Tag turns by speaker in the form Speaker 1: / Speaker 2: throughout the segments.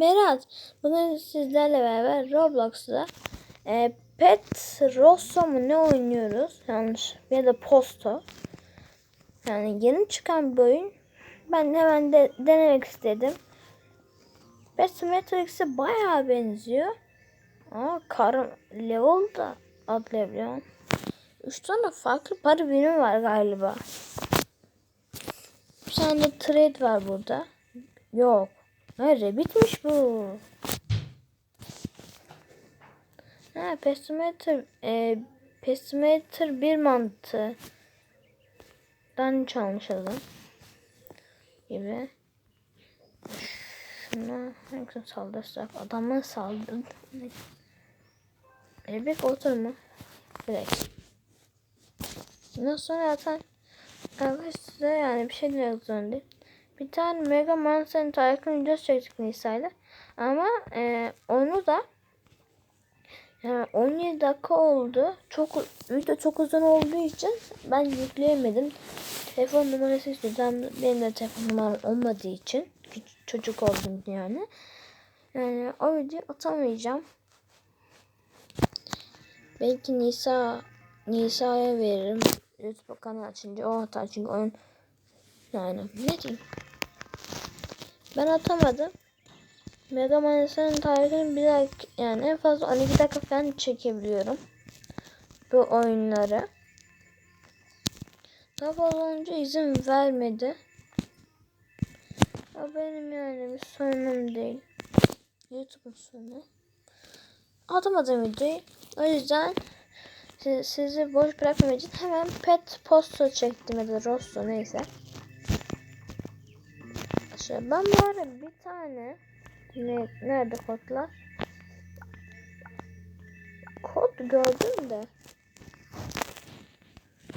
Speaker 1: Berat. Bugün sizlerle beraber Roblox'ta e, Pet Rosso mu ne oynuyoruz? Yanlış. Ya da Posto. Yani yeni çıkan bir oyun. Ben hemen de denemek istedim. Pet Matrix'e bayağı benziyor. Ama karım level da atlayabiliyorum. Üç tane farklı para birimi var galiba. Bir tane de trade var burada. Yok. Nerede? Bitmiş bu. Ha, pestimeter, e, pestimeter bir mantığı. Dan çalmış adam. Gibi. Şuna hangisini saldırsak? Adama saldırdı. Elbek oturma. Direkt. Ondan sonra zaten arkadaşlar yani bir şey demek zorundayım. Bir tane Mega Man Sen Tycoon videosu çektik Nisa'yla. Ama e, onu da yani 17 dakika oldu. Çok video çok uzun olduğu için ben yükleyemedim. Telefon numarası istedim. Benim de telefon numaram olmadığı için çocuk oldum yani. Yani o videoyu atamayacağım. Belki Nisa Nisa'ya veririm. YouTube kanalı açınca o atar çünkü oyun yani ne diyeyim. Ben atamadım. Mega Man'ın tarihini bir dakika yani en fazla 12 dakika falan çekebiliyorum. Bu oyunları. Daha fazla olunca izin vermedi. O benim yani bir sorunum değil. YouTube'un sorunu. Atamadım videoyu. O yüzden sizi, sizi boş bırakmamak için hemen pet posta çektim ya da rosto neyse. Arkadaşlar ben bu arada bir tane ne, nerede kodlar? Kod gördüm de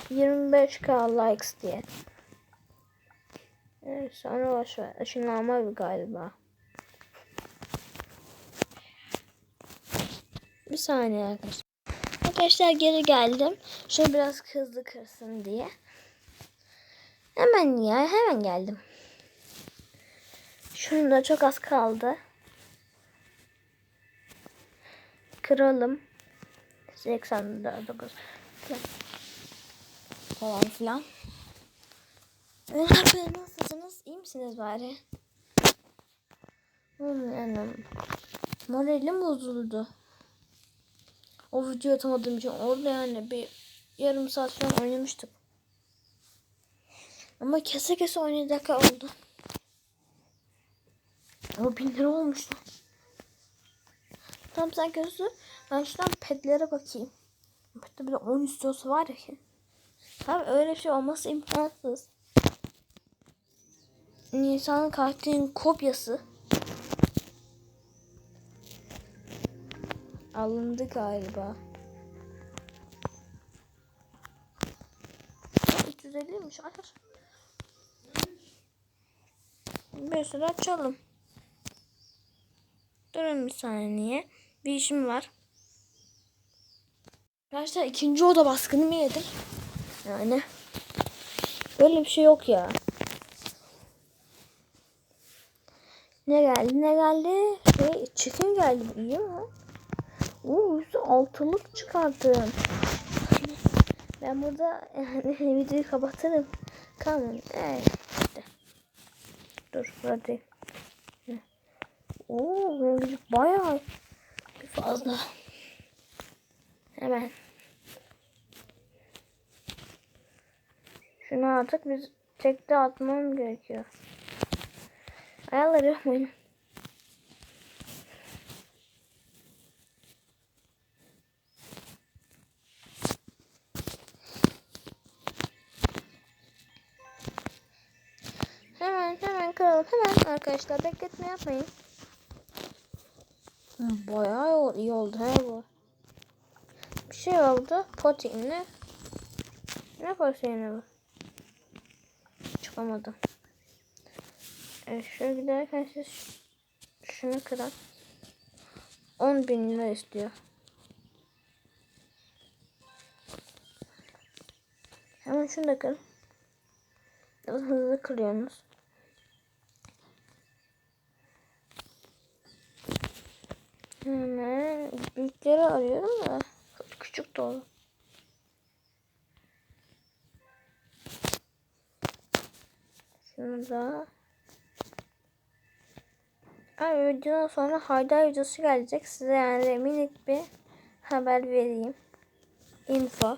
Speaker 1: 25k likes diye. Evet sonra ver. Işınlanma bir galiba. Bir saniye arkadaşlar. Arkadaşlar geri geldim. Şöyle biraz hızlı kırsın diye. Hemen ya hemen geldim. Şunun da çok az kaldı. Kıralım. 89 falan filan. Merhaba nasılsınız? İyi misiniz bari? Yani moralim bozuldu. O videoyu atamadığım için orada yani bir yarım saat falan oynamıştım. Ama kese kese 17 dakika oldu. O bin lira olmuş lan. Tamam sen gözü. Ben şuradan petlere bakayım. Pette bir de 10 istiyorsa var ya ki. Tabi öyle bir şey olması imkansız. Nisan'ın karakterinin kopyası. Alındı galiba. 350'ymiş. Aç. Bir sürü açalım. Durun bir saniye. Bir işim var. Arkadaşlar ikinci oda baskını mı yedim? Yani. Böyle bir şey yok ya. Ne geldi ne geldi? Şey, çikin geldi. İyi mi? Oo, altılık çıkardım. Ben burada yani videoyu kapatırım. Kalın. Evet. İşte. Dur hadi. Oo, benim bayağı fazla. Hemen. Şunu artık biz tekte atmam gerekiyor. Ayarları yapmayın. Hemen hemen kıralım. Hemen arkadaşlar bekletme yapmayın. Bayağı iyi oldu he bu. Bir şey oldu. Proteini. Ne proteini bu? Çıkamadım. Evet şöyle giderken siz şunu kıran 10 bin lira istiyor. Hemen şunu da kır. Biraz hızlı kırıyorsunuz. Hemen büyükleri arıyorum da küçük dolu. Şunu da Abi videodan sonra Haydar videosu gelecek. Size yani minik bir haber vereyim. Info.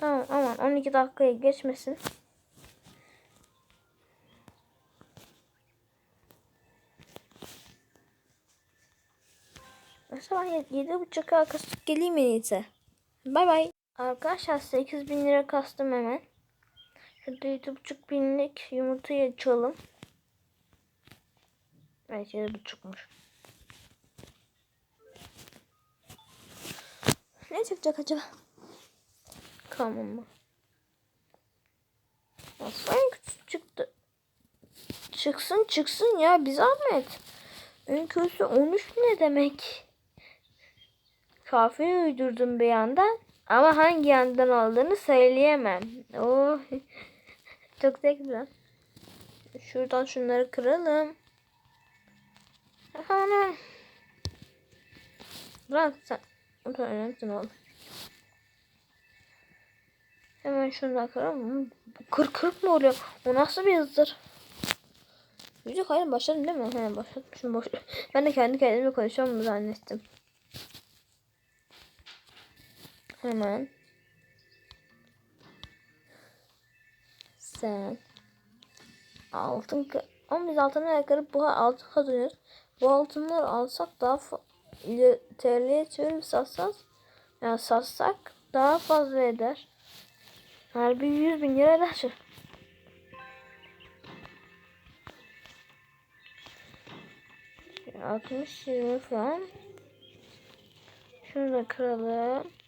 Speaker 1: Tamam aman 12 dakikayı geçmesin. Mesela ben 7.30 arkası geleyim en iyisi. Bay bay. Arkadaşlar 8000 lira kastım hemen. Şurada 7.5 binlik yumurtayı açalım. Evet 7.5'muş. Ne çıkacak acaba? Tamam mı? Aslan çıktı. Çıksın çıksın ya bir zahmet. En kötüsü 13 ne demek? Kafayı uydurdum bir yandan. Ama hangi yandan aldığını söyleyemem. Oh. Çok güzel. Şuradan şunları kıralım. Ana. Bırak sen. Önemli oğlum. Hemen şunu kıralım. Bu kırk mı oluyor? O nasıl bir hızdır? Müzik hayır başladım değil mi? He başladım. Şunu boş. Ben de kendi kendime konuşuyorum zannettim. Hemen. Sen. Altın. Ama biz altına yakarıp bu altın kazanıyoruz. Bu altınları alsak daha TL'ye çevirip satsak yani satsak daha fazla eder. Her bir 100 bin lira eder. 60 20 falan. Şunu da kıralım.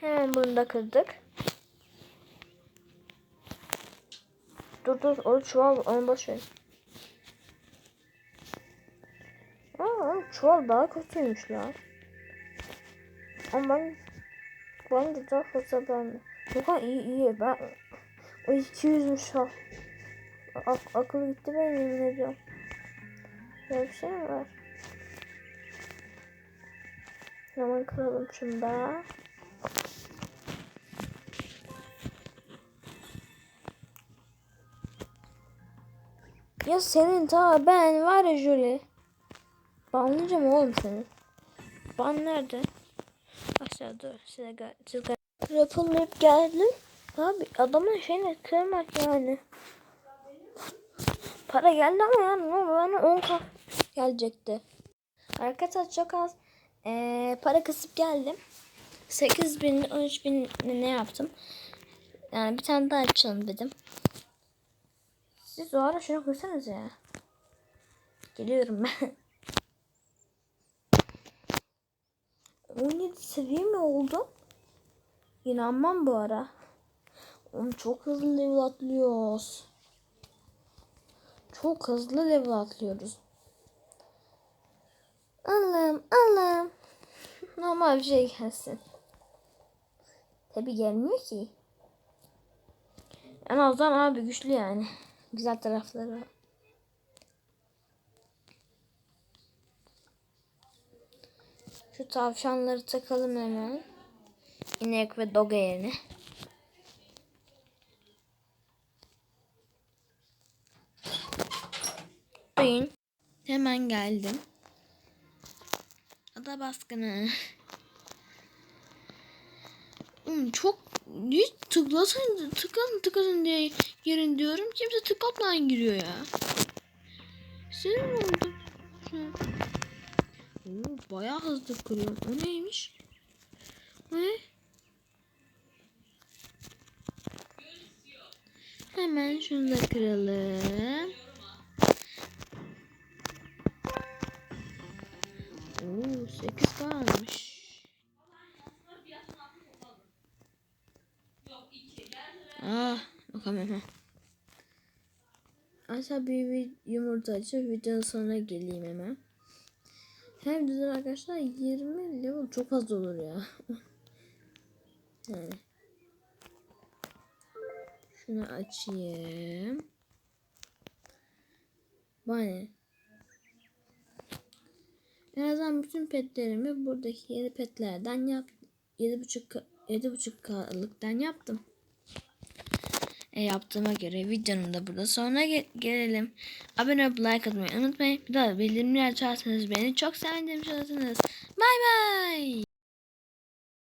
Speaker 1: Hemen bunu da kırdık. Dur dur o çuval onu boş ver. Aa, çuval daha kötüymüş lan. Ama ben bence daha fazla ben. Yok iyi iyi ben o 200'müş ha. Ak akıl gitti ben yemin ediyorum. Böyle bir şey mi var? Hemen kıralım şunu da. Ya senin ta ben var ya Julie. Banlayacağım oğlum seni. Ban nerede? Aşağıda size. Siz gel. Rapınlayıp geldim. Abi adamın şeyini kırmak yani. Para geldi ama yani bana 10 k gelecekti. Arkadaşlar çok az ee, para kısıp geldim. 8 bin 13 bin ne yaptım. Yani bir tane daha açalım dedim. Siz o ara şunu kırsanız ya. Geliyorum ben. 17 seviye mi oldum? İnanmam bu ara. Oğlum çok hızlı level atlıyoruz. Çok hızlı level atlıyoruz. Allah'ım Allah'ım. Normal bir şey gelsin. Tabi gelmiyor ki. En azından abi güçlü yani. Güzel tarafları. Şu tavşanları takalım hemen. İnek ve doga yerine. Hemen geldim. Ada baskını. Çok hiç tıklasın tıklasın tıklasın diye girin diyorum. Kimse tıklatmadan giriyor ya. Sinir oldum. Şu Oo, bayağı hızlı kırıyorum. O neymiş? Ne? Hemen şunu da kıralım. Aşağı bir yumurta açıp videonun sonuna geleyim hemen. Hem düzen arkadaşlar 20 level çok az olur ya. yani. Şunu açayım. Bana. En azından bütün petlerimi buradaki yedi petlerden yap. Yedi buçuk yedi buçuk kalıktan yaptım. Yaptığıma göre videonun da burada sonuna ge- gelelim. Abone olup like atmayı unutmayın. Bir daha bildirimleri açarsanız beni çok sevindirim. Bay bay.